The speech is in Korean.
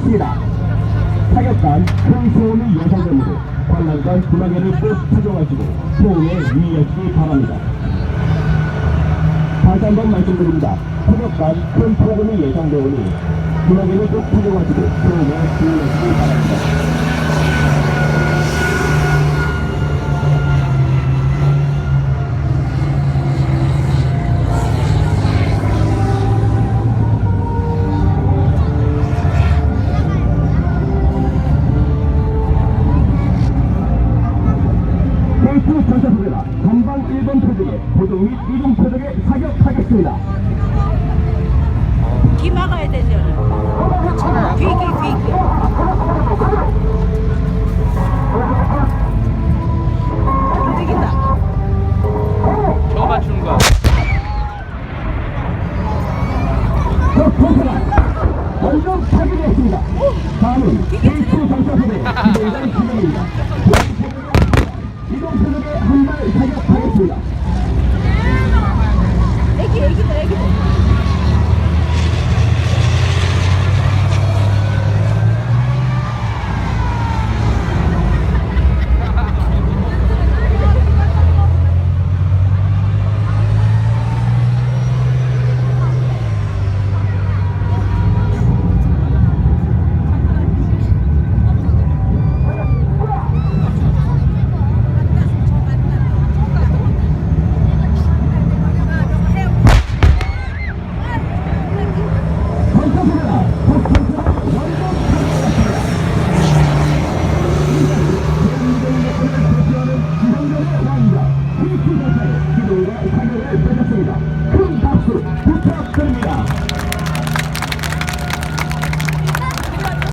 타겠습니다. 타격간 큰 소음이 예상됩니다. 관람관 구멍에를 꼭 착용하시고 소음에 유의하시기 바랍니다. 다시 한 번 말씀드립니다. 타격간 큰 폭음이 예상되오니 구멍에를 꼭 착용하시고 소음에 유의하시기 바랍니다. 1번 표적에 및 이동 표적에 사격하겠습니다. 귀 막아야. 귀, 귀, 귀, 귀. 움직인다. 저거 맞추는 거야. 저 전차가 완전 파괴되었습니다. 다음은 헬스 전차소대 기동장 기동입니다. 있습니다. 애기, 애기들, 애기들.